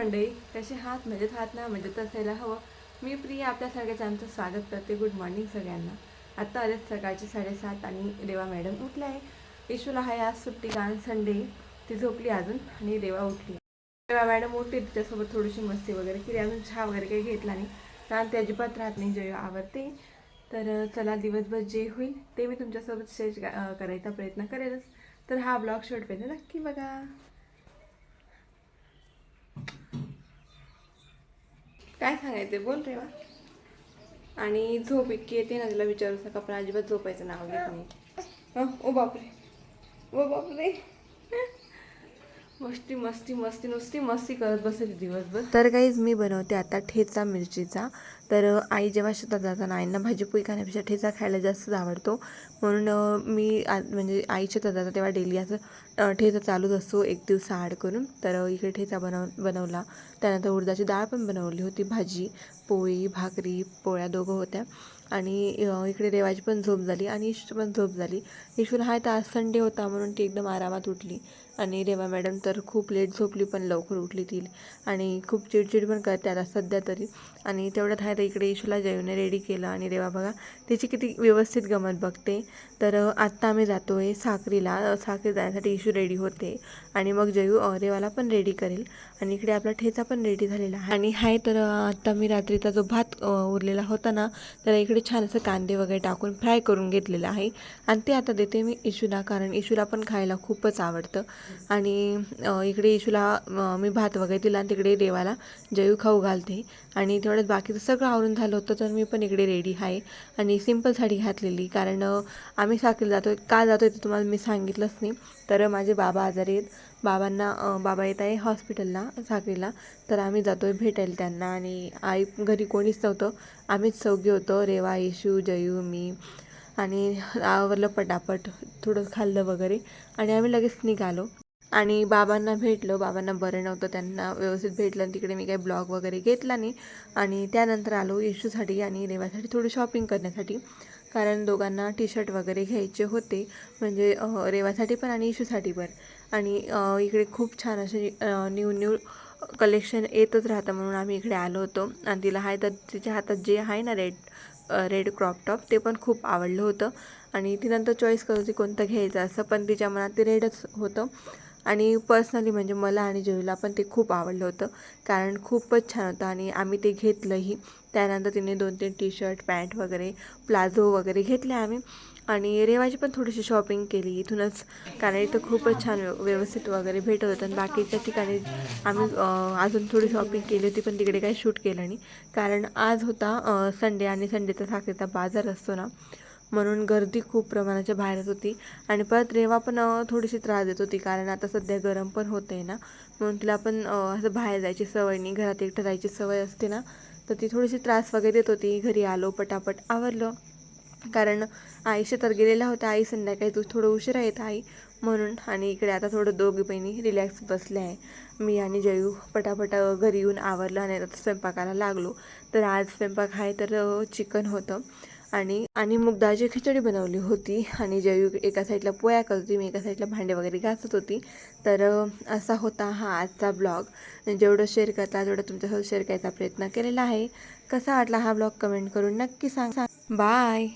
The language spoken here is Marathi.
मंडळी कसे हात मजेत हात ना म्हणजे मजेत असायला हवं. मी प्रिया आपल्या सगळ्याचं आमचं स्वागत करते. गुड मॉर्निंग सगळ्यांना. आत्ता आलेच सकाळचे साडेसात आणि रेवा मॅडम उठल्या आहे. इशूला आहे आज सुट्टी कारण संडे ती झोपली अजून आणि रेवा उठली. रेवा मॅडम उठली तिच्यासोबत थोडीशी मस्ती वगैरे केली. अजून चहा वगैरे काही घेतला नाही. कारण ते अजिबात राहत नाही जे आवडते तर चला दिवसभर जे होईल ते मी तुमच्यासोबत शेअर करायचा प्रयत्न करेलच. तर हा ब्लॉग शेवटपर्यंत नक्की बघा. काय सांगायचं बोल रे वा आणि झोप इतकी येते ना तिला विचारू नका पण अजिबात झोपायचं नाव घेत नाही. ओ बापरे. ओ बापरे. मस्ती मस्ती मस्ती नुसती मस्ती करत बसेल दिवसभर. तर काहीच मी बनवते आता ठेचा मिरचीचा. तर आई जेव्हा शेतात जाताना आईंना भाजीपोळी खाण्यापेक्षा ठेचा खायला जास्तच आवडतो. म्हणून मी आ म्हणजे आई शेतात जातात तेव्हा डेली असं ठेचा चालूच असतो एक दिवस आड करून. तर इकडे ठेचा बनव बनवला. त्यानंतर उडदाची डाळ पण बनवली होती भाजी पोळी भाकरी पोळ्या दोघं होत्या. आणि इकडे रेवाची पण झोप झाली आणि इशूची पण झोप झाली. ईश्वर हाय तर आज संडे होता म्हणून ती एकदम आरामात उठली. आणि रेवा मॅडम तर खूप लेट झोपली पण लवकर उठली ती. आणि खूप चिडचिड पण करते आता सध्या तरी. आणि तेवढ्यात हाय तर इकडे इशूला जयूने रेडी केलं आणि रेवा बघा त्याची किती व्यवस्थित गमत बघते. तर आत्ता आम्ही जातो आहे साखरीला साखरी जाण्यासाठी इशू रेडी होते आणि मग जयू रेवाला पण रेडी करेल. आणि इकडे आपला ठेचा पण रेडी झालेला आहे. आणि हाय तर आत्ता मी रात्रीचा जो भात उरलेला होता ना तर इकडे छान असं कांदे वगैरे टाकून फ्राय करून घेतलेलं आहे. आणि ते आता देते मी इशूला कारण इशूला पण खायला खूपच आवडतं. आणि इकडे इशूला मी भात वगैरे दिला आणि तिकडे देवाला जयू खाऊ घालते. आणि तेवढ्यात बाकीचं सगळं आवरून झालं होतं तर मी पण इकडे रेडी आहे. आणि सिंपल साडी घातलेली कारण आम्ही साखरेला जातो आहे का जातो आहे ते तुम्हाला मी सांगितलंच नाही. तर माझे बाबा आजारी आहेत. बाबांना बाबा येत आहे हॉस्पिटलला साखरेला. तर आम्ही जातो आहे भेटायला त्यांना. आणि आई घरी कोणीच नव्हतं. आम्हीच चौघी होतो. रेवा येशू जयू मी. आणि आवरलं पटापट थोडं खाल्लं वगैरे. आणि आम्ही लगेच निघालो. आणि बाबांना भेटलो. बाबांना बरं नव्हतं त्यांना व्यवस्थित भेटलं आणि तिकडे मी काही ब्लॉग वगैरे घेतला नाही. आणि त्यानंतर आलो येशूसाठी आणि रेवासाठी थोडी शॉपिंग करण्यासाठी. कारण दोघांना टी शर्ट वगैरे घ्यायचे होते. म्हणजे रेवासाठी पण आणि इशूसाठी पण. आणि इकडे खूप छान असे न्यू न्यू कलेक्शन येतच राहतं म्हणून आम्ही इकडे आलो होतो. आणि तिला आहे तर तिच्या हातात जे आहे ना रेड रेड क्रॉप टॉप ते पण खूप आवडलं होतं. आणि ती नंतर चॉईस करत होती कोणतं घ्यायचं असं पण तिच्या मनात ते रेडच होतं. आणि पर्सनली म्हणजे मला आणि जयूला पण ते खूप आवडलं होतं. कारण खूपच छान होतं आणि आम्ही ते घेतलंही. त्यानंतर तिने दोन तीन टी शर्ट पॅन्ट वगैरे प्लाझो वगैरे घेतले आम्ही. आणि रेवाची पण थोडीशी शॉपिंग केली इथूनच. कारण इथं खूपच छान व्यव- व्यवस्थित वगैरे भेटत होतं. आणि बाकीच्या ठिकाणी आम्ही अजून थोडी शॉपिंग केली होती पण तिकडे काही शूट केलं नाही. कारण आज होता संडे आणि संडेचा साखरेचा बाजार असतो ना. म्हणून गर्दी खूप प्रमाणाच्या बाहेरच होती. आणि परत रेवा पण थोडीशी त्रास देत होती. कारण आता सध्या गरम पण होत आहे ना. म्हणून तिला पण असं बाहेर जायची सवय नाही. घरात एकटं जायची सवय असते ना. तर ती थोडीशी त्रास वगैरे देत होती. घरी आलो पटापट आवरलं. कारण आई शेतात गेलेल्या होत्या आई संध्याकाळी तू थोडं उशिरा येत आई म्हणून. आणि इकडे आता थोडं दोघी बहिणी रिलॅक्स बसले आहे. मी आणि जयू पटापट घरी येऊन आवरलं आणि आता स्वयंपाकाला लागलो. तर आज स्वयंपाक आहे तर चिकन होतं. आणि आणि मग दाजी खिचडी बनवली होती आणि जयू एका साईडला पोया करत होती मी एका साईडला भांडे वगैरे घासत होती. तर असा होता हा आजचा ब्लॉग. जेवढं शेअर करता तेवढं तुमच्यासोबत शेअर करायचा प्रयत्न केलेला आहे. कसा वाटला हा ब्लॉग कमेंट करून नक्की सांग. बाय!